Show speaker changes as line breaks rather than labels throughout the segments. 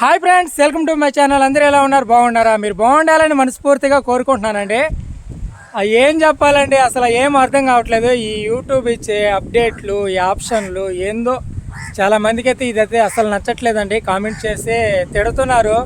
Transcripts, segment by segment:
Hi friends welcome to my channel. అందరూ ఎలా ఉన్నారు? బాగున్నారా? మీరు బాగుండాలని మనస్ఫూర్తిగా కోరుకుంటున్నానండి. ఏం చెప్పాలండి? అసలు ఏం అర్థం కావట్లేదు. ఈ యూట్యూబ్ ఇచ్చే అప్డేట్లు ఈ ఆప్షన్లు ఏందో చాలా మందికి అయితే ఇదైతే అసలు నచ్చట్లేదండి. కామెంట్ చేసి తిడుతున్నారు.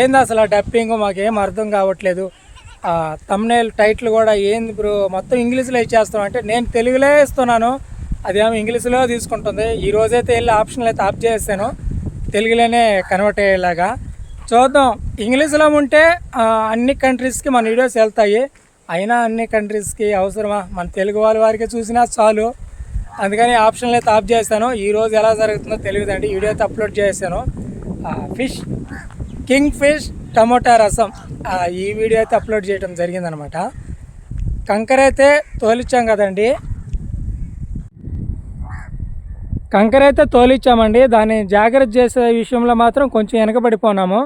ఏంది అసలు డప్పింగ్ మాకేం అర్థం కావట్లేదు. తమ్నేల్ టైటిల్ కూడా ఏంది బ్రో? మొత్తం ఇంగ్లీష్లో ఇచ్చేస్తాం. అంటే నేను తెలుగులో ఇస్తున్నాను. అదేమో ఇంగ్లీష్లో తీసుకుంటుంది. ఈ రోజైతే వెళ్ళి ఆప్షన్లు అయితే ఆఫ్ చేసాను తెలుగులోనే కన్వర్ట్ అయ్యేలాగా. చూద్దాం. ఇంగ్లీష్లో ఉంటే అన్ని కంట్రీస్కి మన వీడియోస్ వెళ్తాయి. అయినా అన్ని కంట్రీస్కి అవసరమా? మన తెలుగు వాళ్ళ వారికి చూసినా చాలు. అందుకని ఆప్షన్లు అయితే ఆఫ్ చేశాను ఈరోజు ఎలా జరుగుతుందో తెలియదండి. వీడియో అయితే అప్లోడ్ చేశాను. ఫిష్ కింగ్ ఫిష్ టమోటా రసం. ఈ వీడియో అయితే అప్లోడ్ చేయడం జరిగిందనమాట. కంకర అయితే తోలిచ్చాం కదండి. కంకర అయితే తోలిచ్చామండి. దాన్ని జాగ్రత్త చేసే విషయంలో మాత్రం కొంచెం వెనకబడిపోనాము.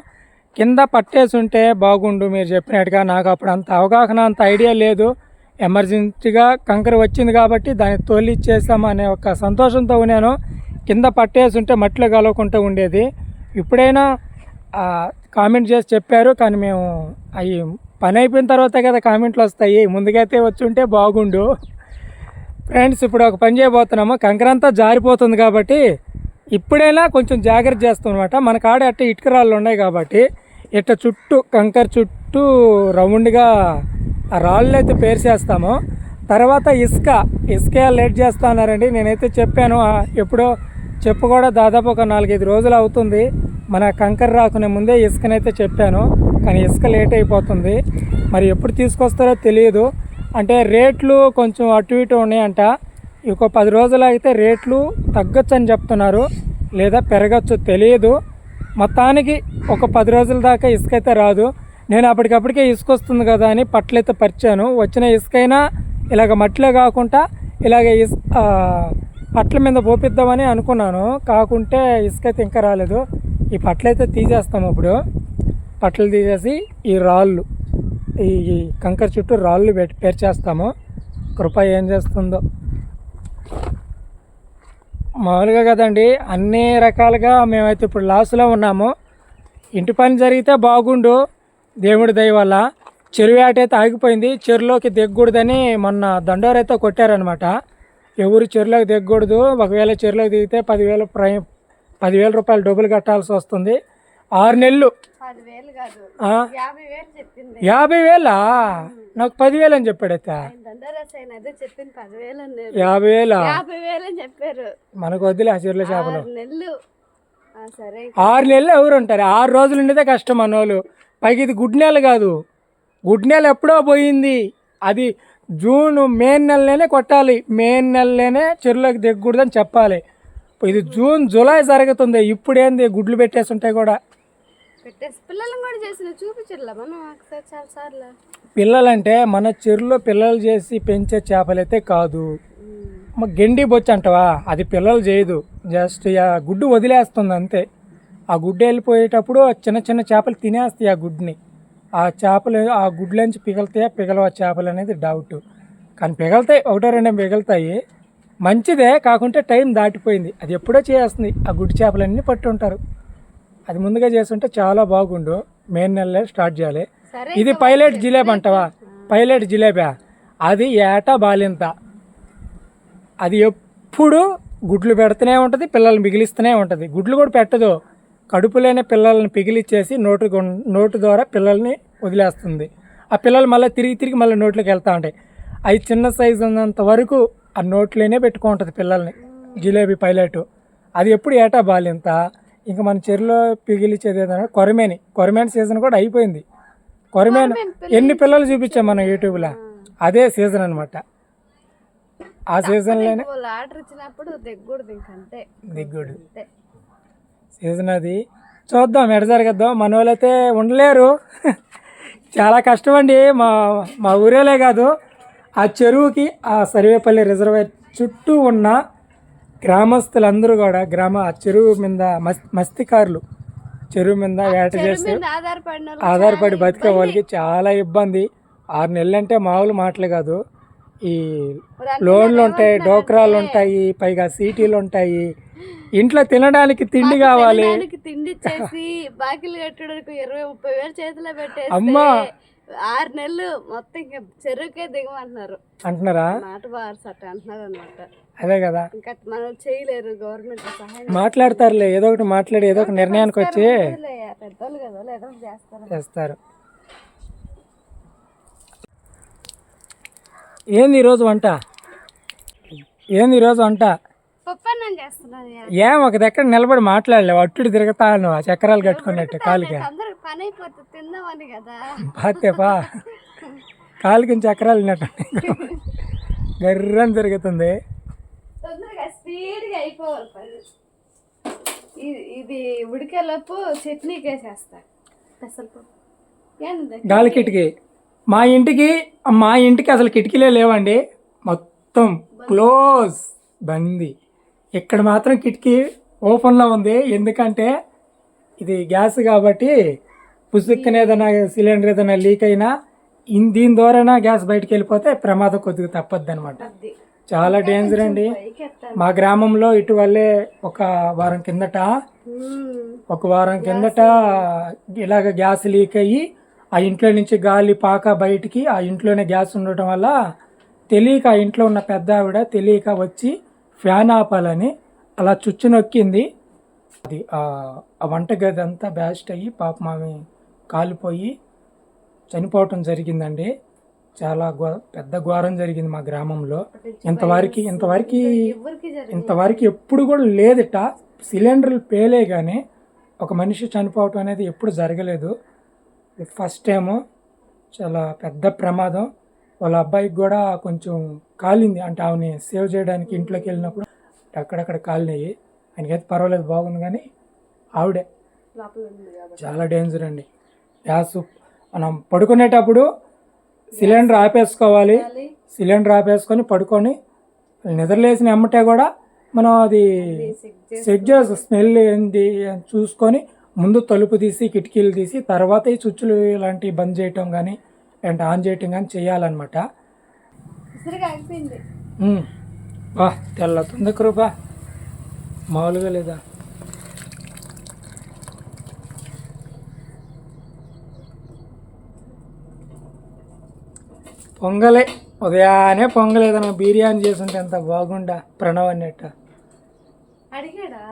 కింద పట్టేసి ఉంటే బాగుండు మీరు చెప్పినట్టుగా నాకు అప్పుడు అంత అవగాహన అంత ఐడియా లేదు. ఎమర్జెన్సీగా కంకర వచ్చింది కాబట్టి దాన్ని తోలిచ్చేసాము అనే ఒక సంతోషంతో ఉన్నాను. కింద పట్టేసి ఉంటే మట్టిలో కలవకుండా ఉండేది. ఇప్పుడైనా కామెంట్ చేసి చెప్పారు. కానీ మేము అవి పని అయిపోయిన తర్వాత కదా కామెంట్లు వస్తాయి. ముందుకైతే వచ్చి ఉంటే బాగుండు. ఫ్రెండ్స్ ఇప్పుడు ఒక పని చేయబోతున్నాము. కంకరంతా జారిపోతుంది కాబట్టి ఇప్పుడైనా కొంచెం జాగ్రత్త చేస్తాం అనమాట మన కాడ అట్ట ఇటుక రాళ్ళు ఉన్నాయి కాబట్టి ఇట్ట చుట్టూ కంకర చుట్టూ రౌండ్గా ఆ రాళ్ళు అయితే పేర్చేస్తాము. తర్వాత ఇసుక ఇసుక లేట్ చేస్తా అన్నారండి. నేనైతే చెప్పాను ఎప్పుడో చెప్పు కూడా దాదాపు ఒక నాలుగైదు రోజులు అవుతుంది. మన కంకర రాకునే ముందే ఇసుకనైతే చెప్పాను. కానీ ఇసుక లేట్ అయిపోతుంది. మరి ఎప్పుడు తీసుకొస్తారో తెలియదు. అంటే రేట్లు కొంచెం అటు ఇటు ఉన్నాయంట. ఇంకో పది రోజులు అయితే రేట్లు తగ్గొచ్చు అని చెప్తున్నారు. లేదా పెరగచ్చు తెలియదు. మొత్తానికి ఒక పది రోజుల దాకా ఇసుక అయితే రాదు. నేను అప్పటికప్పటికే ఇసుక వస్తుంది కదా అని పట్లయితే పరిచాను. వచ్చిన ఇసుకైనా ఇలాగ మట్టిలో కాకుండా ఇలాగ ఇస్ పట్ల మీద పోపిద్దామని అనుకున్నాను. కాకుంటే ఇసుక అయితే ఇంకా రాలేదు. ఈ పట్లయితే తీసేస్తాము ఇప్పుడు. పట్లు తీసేసి ఈ రాళ్ళు. ఈ కంకర చుట్టూ రాళ్ళు పెట్టి పేర్చేస్తాము. కృప ఏం చేస్తుందో. మామూలుగా కదండి అన్ని రకాలుగా మేమైతే ఇప్పుడు లాస్లో ఉన్నాము. ఇంటి పని జరిగితే బాగుండు దేవుడి దయ వల్ల. చెరువు అయితే ఆగిపోయింది చెరువులోకి దిగకూడదని మొన్న దండోరైతే కొట్టారనమాట ఎవరు చెరువులోకి దిగకూడదు ఒకవేళ చెరువులోకి దిగితే పదివేల ప్రై పదివేల రూపాయలు డబ్బులు కట్టాల్సి వస్తుంది. ఆరు నెలలు
యాభై వేలు
నాకు పదివేలు అని చెప్పాడైతే యాభై వేలా
చెప్పారు.
మనకు వద్దులే ఆ చెరువుల చేపలు
ఆరు నెలలు
ఎవరు ఉంటారు? ఆరు రోజులు ఉండేదే కష్టం మనోళ్ళు. పైకి ఇది గుడ్ నెల కాదు. గుడ్ నెల ఎప్పుడో పోయింది. అది జూన్ మే నెలలోనే కొట్టాలి. మే నెలలోనే చెరువులోకి దిగకూడదని చెప్పాలి. ఇది జూన్ జూలై జరుగుతుంది. ఇప్పుడేంది గుడ్లు పెట్టేసి ఉంటాయి కూడా.
పెట్టేసి పిల్లలను కూడా చేసిన చూపించట్లా మనం ఒకసారి చాలా సార్లు.
పిల్లలంటే మన చెరువులో పిల్లలు చేసి పెంచే చేపలైతే కాదు. గెండి బొచ్చు అంటవా? అది పిల్లలు చేయదు. జస్ట్ ఆ గుడ్డు వదిలేస్తుంది అంతే. ఆ గుడ్డు వెళ్ళిపోయేటప్పుడు ఆ చిన్న చిన్న చేపలు తినేస్తాయి ఆ గుడ్డుని. ఆ చేపలు ఆ గుడ్లోంచి పిగలుతాయా పిగలవు ఆ చేపలు అనేది డౌట్ కానీ పిగలుతాయి ఒకటో రెండో పిగలుతాయి మంచిదే కాకుంటే టైం దాటిపోయింది. అది ఎప్పుడో చేస్తుంది. ఆ గుడ్డు చేపలన్నీ పట్టి ఉంటారు అది ముందుగా చేస్తుంటే చాలా బాగుండు. మే నెలలో స్టార్ట్ చేయాలి. ఇది పైలట్ జిలేబీ అంటావా? పైలట్ జిలేబీ. అది ఏటా బాలింత. అది ఎప్పుడు గుడ్లు పెడుతూనే ఉంటుంది పిల్లల్ని మిగిలిస్తూనే ఉంటుంది. గుడ్లు కూడా పెట్టదు. కడుపులోనే పిల్లల్ని పిగిలిచ్చేసి నోటు నోటు ద్వారా పిల్లల్ని వదిలేస్తుంది. ఆ పిల్లలు మళ్ళీ తిరిగి తిరిగి మళ్ళీ నోట్లోకి వెళ్తూ ఉంటాయి. అవి చిన్న సైజు ఉన్నంత వరకు ఆ నోట్లోనే పెట్టుకుంటుంది పిల్లల్ని. జిలేబీ పైలట్. అది ఎప్పుడు ఏటా బాలింత. ఇంకా మన చెరువులో పిగిలిచ్చేది ఏదైనా కొరమేని. కొరమేని సీజన్ కూడా అయిపోయింది. కొరమేను ఎన్ని పిల్లలు చూపించాం మనం యూట్యూబ్లో అదే సీజన్ అనమాట ఆ సీజన్లోనే
ఆర్డర్ ఇచ్చినప్పుడు
దిగ్గుడు
అంతే.
సీజన్ అది. చూద్దాం ఎడ జరగద్దాం. మన వాళ్ళైతే ఉండలేరు. చాలా కష్టం అండి. మా మా ఊరేలే కాదు. ఆ చెరువుకి ఆ సర్వేపల్లి రిజర్వాయర్ చుట్టూ ఉన్న గ్రామస్తులందరూ కూడా గ్రామ చెరువు మీద మస్ మస్తికారులు చెరువు మీద వేట చేసి
మీద ఆధారపడిన వాళ్ళు
ఆధారపడి బతికే వాళ్ళకి చాలా ఇబ్బంది. ఆరు నెలలు అంటే మామూలు మాటలు కాదు. ఈ లోన్లు ఉంటాయి డోక్రాలు ఉంటాయి పైగా సీటీలు ఉంటాయి. ఇంట్లో తినడానికి తిండి కావాలి.
తిండి బాకీలు కట్టడానికి ఇరవై ముప్పై వేలు చేతిలో పెట్టేసి
అమ్మా.
ఆరు నెలలు మొత్తం చెరువుకే దిగమంటున్నారు.
అంటున్నారా?
అంటున్నారు అనమాట
అదే కదా.
ఇంకా మనం చేయలేరు గవర్నమెంట్ సహాయం
మాట్లాడతారులే ఏదో ఒకటి మాట్లాడి ఏదో ఒక నిర్ణయానికి వచ్చి
చేయలే, పెద్దోళ్ళు కదా ఏదో ఒకటి చేస్తారు?
చేస్తారు. ఏంది ఈరోజు వంట? ఏంది ఈరోజు వంట?
చేస్తున్నాను.
ఏం ఒక దగ్గర నిలబడి మాట్లాడలేవు అట్టుడు తిరుగుతాను ఆ చక్రాలు కట్టుకున్నట్టు కాలుకి.
అందరికి పని అయిపోతుంది తిందామని కదా.
పాతేపా కాలుకి చక్రాలు ఉన్నట్టు గర్రని తిరుగుతుంది.
తొందరగా స్పీడ్గా అయిపోవాలి పని ఇది ఇది ఉడికేలోపు చట్నీకి వేసేస్తా పెసరపప్పు
గాలి కిటికీ. మా ఇంటికి మా ఇంటికి అసలు కిటికీలే లేవండి. మొత్తం క్లోజ్ బంది. ఇక్కడ మాత్రం కిటికీ ఓపెన్లో ఉంది. ఎందుకంటే ఇది గ్యాస్ కాబట్టి పుస్తకం ఏదైనా సిలిండర్ ఏదైనా లీక్ అయినా దీని ద్వారా గ్యాస్ బయటికి వెళ్ళిపోతే ప్రమాదం కొద్దిగా తప్పద్ది అనమాట చాలా డేంజర్ అండి. మా గ్రామంలో ఇటీవలే ఒక వారం కిందట ఒక వారం కిందట ఇలాగ గ్యాస్ లీక్ అయ్యి ఆ ఇంట్లో నుంచి గాలి పాక బయటికి ఆ ఇంట్లోనే గ్యాస్ ఉండటం వల్ల తెలియక ఆ ఇంట్లో ఉన్న పెద్ద ఆవిడ తెలియక వచ్చి ఫ్యాన్ ఆపాలని అలా చుచ్చు నొక్కింది. అది ఆ వంట వంటగది అంతా బ్యాస్ట్ అయ్యి పాప మామి కాలిపోయి చనిపోవటం జరిగిందండి. చాలా పెద్ద ఘోరం జరిగింది మా గ్రామంలో. ఇంతవరకు ఇంతవరకు ఇంతవరకు ఎప్పుడు కూడా లేదట. సిలిండర్లు పేలే కానీ ఒక మనిషి చనిపోవటం అనేది ఎప్పుడు జరగలేదు. ఫస్ట్ టైము చాలా పెద్ద ప్రమాదం. వాళ్ళ అబ్బాయికి కూడా కొంచెం కాలింది. అంటే ఆమెని సేవ్ చేయడానికి ఇంట్లోకి వెళ్ళినప్పుడు అక్కడక్కడ కాలినాయి. ఆయనకైతే పర్వాలేదు బాగుంది కానీ ఆవిడే. చాలా డేంజర్ అండి. గ్యాస్ మనం పడుకునేటప్పుడు సిలిండర్ ఆపేసుకోవాలి. సిలిండర్ ఆపేసుకొని పడుకొని నిద్రలేసిన ఎమ్మటే కూడా మనం అది సెట్ చేసి స్మెల్ ఏంది అని చూసుకొని ముందు తలుపు తీసి కిటికీలు తీసి తర్వాత ఈ చుచ్చులు ఇలాంటివి బంద్ చేయటం కానీ లేదంటే ఆన్ చేయటం కానీ చేయాలన్నమాట. బా తెల్లతుంది కృపా మామూలుగా లేదా? పొంగలే. ఉదయాన్నే పొంగల్. ఏదైనా బిర్యానీ చేసుంటే ఎంత బాగుండా ప్రణవ్ అన్నట్టు.
అడిగాడా?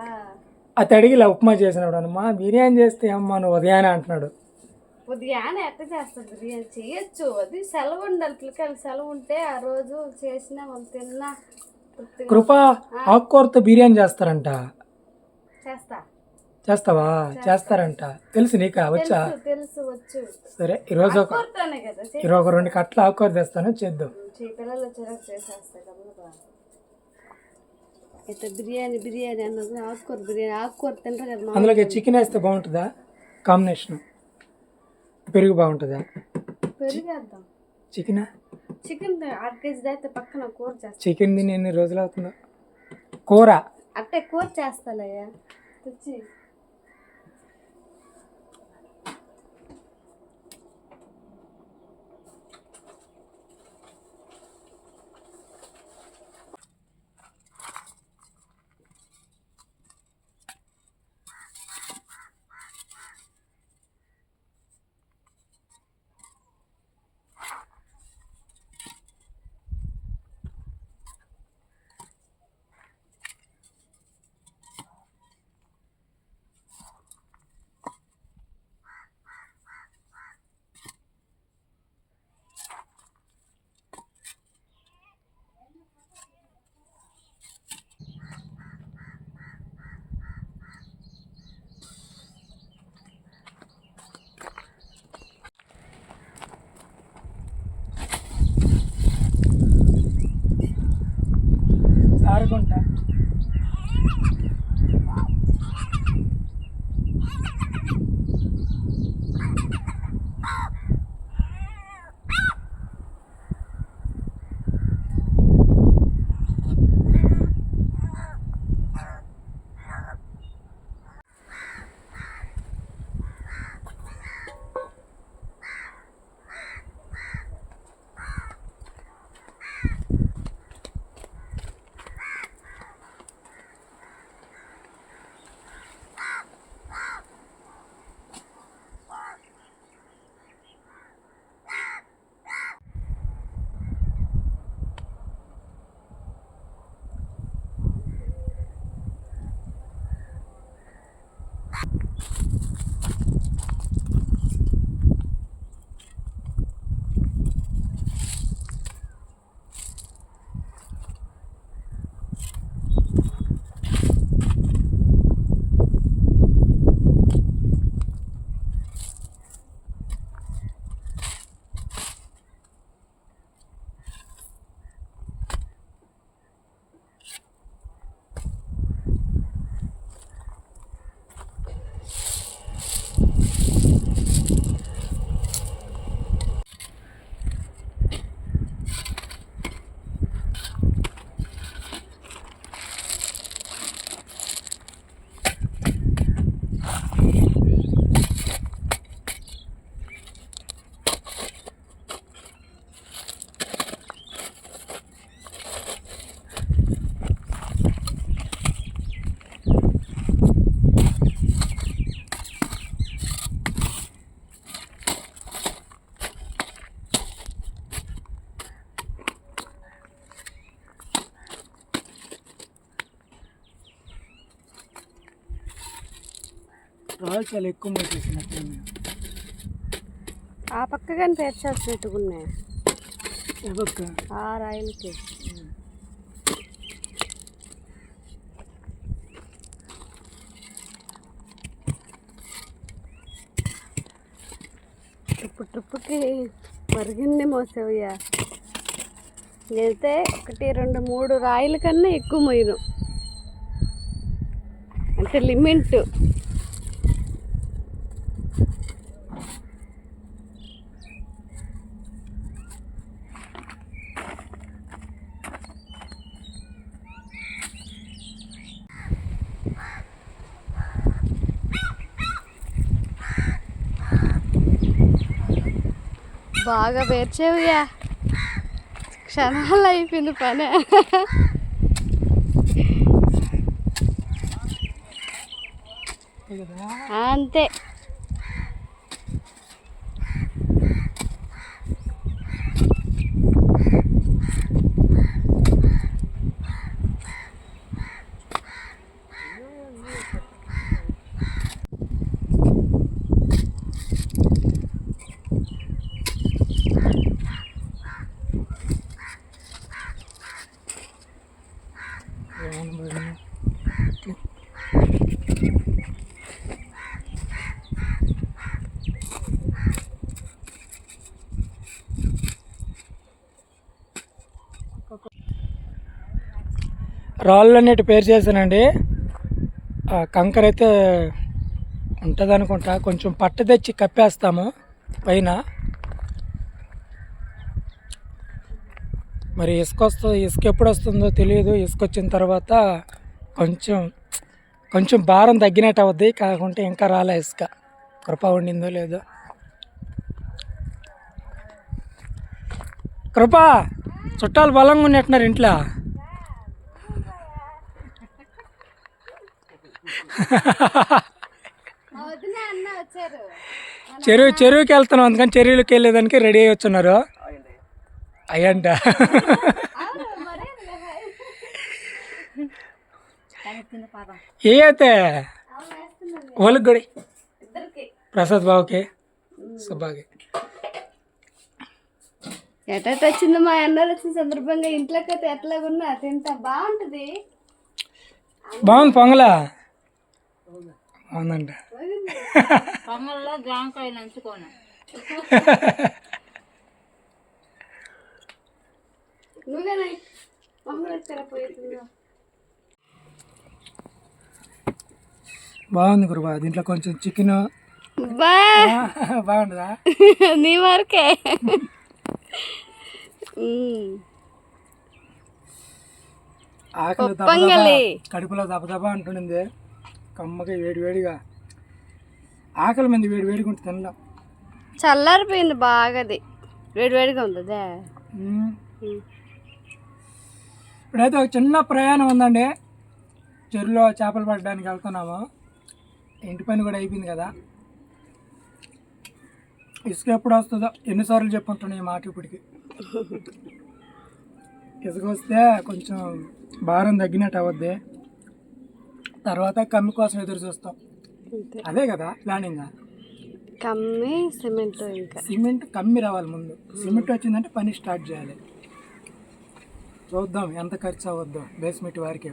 అతడు అడిగిలా ఉప్మా చేసినప్పుడు అమ్మా బిర్యానీ చేస్తే అమ్మా నువ్వు ఉదయాన్నే అంటున్నాడు.
ఉదయాన్నే ఎట్ట చేస్తారు బిర్యానీ. చేయొచ్చు. అది సెలవు ఉండాలి. పిల్లకాయలు సెలవు ఉంటే ఆ రోజు చేసినా వాళ్ళు తిన్నా
కృప ఆకుకూరతో బిర్యానీ చేస్తారంట.
చేస్తా.
చేస్తావా? చేస్తారంట. తెలుసు నీకా వచ్చా?
తెలుసు వచ్చు.
సరే ఈరోజు ఒక
కోరుతానే కదా చే-
ఈరోజు ఒక రెండు కట్టలు ఆకుకూర తెస్తాను చేద్దాం.
బిర్యానీ బిర్యానీ అన్నది ఆకుకూర బిర్యానీ. ఆకుకూర తింటారు కదా
అందులోకి చికెన్ వేస్తే బాగుంటుందా? కాంబినేషన్. పెరుగు బాగుంటుందా?
పెరిగేద్దాం
చికెన్?
చికెన్ అర కేజీ అయితే పక్కన కూర చేస్తా.
చికెన్ తిని ఎన్ని రోజులు అవుతుందో? కూర?
అట్టే కూర చేస్తాలయ్యా. తెచ్చి ঘন্টা
రాళ్ళు చాలా ఎక్కువ మూసేసినట్టు
ఆ పక్క కానీ పేర్చాల్సినట్టుకున్నాయి
ఎవక్క
ఆ రాయలకి. ట్రిప్పు ట్రిప్పుకి మరిగింది మోసేవయ్యా నేనైతే ఒకటి రెండు మూడు రాయిల కన్నా ఎక్కువ మొయ్యను. అంటే లిమిట్. బాగా పేర్చేవయ్యా క్షణాలు అయిపోయింది పని. అంతే.
రాళ్ళు అన్నిటి పేరు చేశానండి. ఆ కంకర అయితే ఉంటుంది అనుకుంటా కొంచెం పట్టు తెచ్చి కప్పేస్తాము పైన. మరి ఇసుక వస్తుంది ఇసుక ఎప్పుడు వస్తుందో తెలియదు. ఇసుక వచ్చిన తర్వాత కొంచెం కొంచెం భారం తగ్గినట్టు అవుద్ది. కాకుంటే ఇంకా రాలే ఇసుక. కృప ఉండిందో లేదో. కృప చుట్టాలు బలంగా ఉన్నట్టున్నారు ఇంట్లో. చెరువు చెరువుకి వెళ్తున్నాం. అందుకని చెరువుకి వెళ్ళేదానికి రెడీ అయ్యి వచ్చున్నారు. అయ్యంట. ఏ అయితే వాళ్ళకి కూడా ప్రసాద్ బాబుకి. సుబ్బాకి.
ఎటైతే వచ్చింది? మా అన్నలు వచ్చిన సందర్భంగా ఇంట్లోకి అయితే ఎట్లాగున్నా? తింటా. బాగుంటది.
బాగుంది పొంగలా? బాగుందంట.
పొంగల్లో జాంకాయ నంచుకోను.
నువ్వేనా? మమ్మల్ని
బాగుంది గురుబా దీంట్లో కొంచెం చికెన్. బాగుంటుందా?
నీ వరకే.
ఆకలి. కడుపులో దబదబా అంటుండింది. కమ్మగా వేడి వేడిగా. ఆకలి మంది వేడి వేడిగా ఉంటుంది తినడం
చల్లారిపోయింది బాగాది వేడివేడిగా ఉంది అదే
మ్మ్. ఇప్పుడైతే ఒక చిన్న ప్రయాణం ఉందండి. చెరువులో చేపలు పట్టడానికి వెళ్తున్నాము. ఇంటి పని కూడా అయిపోయింది కదా. ఇసుక ఎప్పుడు వస్తుందో ఎన్నిసార్లు చెప్పుంటున్నాయి ఈ మాట ఇప్పటికి. ఇసుక వస్తే కొంచెం భారం తగ్గినట్టు అవద్ది. తర్వాత కమ్మి కోసం ఎదురు చూస్తాం. అదే కదా ప్లానింగ్.
కమ్మి సిమెంట్ ఇంకా.
సిమెంట్ కమ్మి రావాలి ముందు. సిమెంట్ వచ్చిందంటే పని స్టార్ట్ చేయాలి. చూద్దాం ఎంత ఖర్చు అవ్వద్దో బేస్మెంట్ వారికి.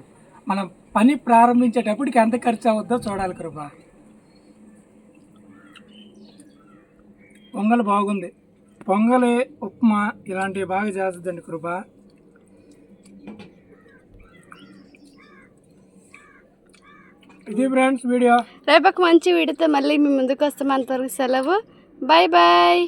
మనం పని ప్రారంభించేటప్పటికి ఎంత ఖర్చు అవ్వద్దో చూడాలి కృప. పొంగల్ బాగుంది. పొంగలి ఉప్మా ఇలాంటివి బాగా చేస్తుందండి కృప. ఇది ఫ్రెండ్స్ వీడియో.
రేపు ఒక మంచి వీడియోతో మళ్ళీ మీ ముందుకు వస్తాం. అంతవరకు సెలవు. Bye bye